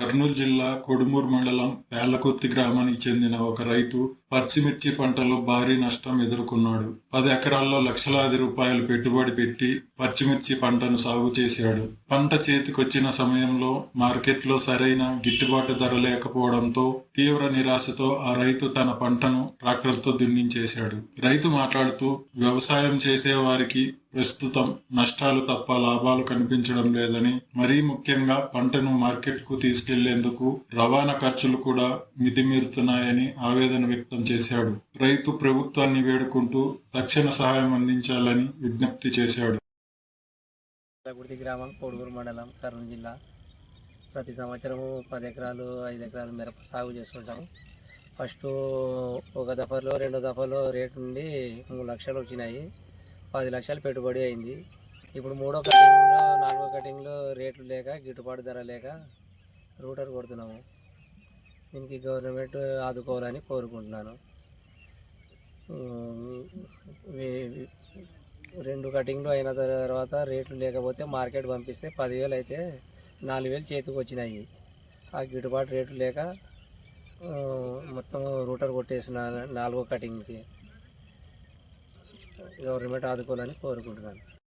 కర్నూలు జిల్లా కొడుమూరు మండలం పేర్లకుర్తి గ్రామానికి చెందిన ఒక రైతు పచ్చిమిర్చి పంటలో భారీ నష్టం ఎదుర్కొన్నాడు. పది ఎకరాల్లో లక్షలాది రూపాయలు పెట్టుబడి పెట్టి పచ్చిమిర్చి పంటను సాగు చేశాడు. పంట చేతికొచ్చిన సమయంలో మార్కెట్లో సరైన గిట్టుబాటు ధర లేకపోవడంతో తీవ్ర నిరాశతో ఆ రైతు తన పంటను ట్రాక్టర్తో దున్నించేశాడు. రైతు మాట్లాడుతూ వ్యవసాయం చేసే వారికి ప్రస్తుతం నష్టాలు తప్ప లాభాలు కనిపించడం లేదని మరీ ముఖ్యంగా పంటను మార్కెట్కు తీసుకెళ్ళేందుకు రవాణా ఖర్చులు కూడా మితిమీరుతున్నాయని ఆవేదన వ్యక్తం చేశాడు. రైతు ప్రభుత్వాన్ని వేడుకుంటూ తక్షణ సహాయం అందించాలని విజ్ఞప్తి చేశాడు. గుర్తి గ్రామం కోడుగురు మండలం కర్నూలు జిల్లా. ప్రతి సంవత్సరము పది ఎకరాలు ఐదు ఎకరాలు మిరప సాగు చేసుకుంటాం. ఫస్ట్ ఒక దఫలో రెండో దఫలో రేటు నుండి మూడు లక్షలు వచ్చినాయి. పది లక్షలు పెట్టుబడి అయింది. ఇప్పుడు మూడో కటింగ్లో నాలుగో కటింగ్లో రేట్లు లేక గిట్టుబాటు ధర లేక రూటర్ కొడుతున్నాము. దీనికి గవర్నమెంట్ ఆదుకోవాలని కోరుకుంటున్నాను. రెండు కటింగ్లు అయిన తర్వాత రేట్లు లేకపోతే మార్కెట్ పంపిస్తే పదివేలు అయితే నాలుగు వేలు చేతికి వచ్చినాయి. ఆ గిట్టుబాటు రేట్లు లేక మొత్తం రూటర్ కొట్టేసిన నాలుగో కటింగ్కి గవర్నమెంట్ ఆదుకోవాలని కోరుకుంటున్నాను.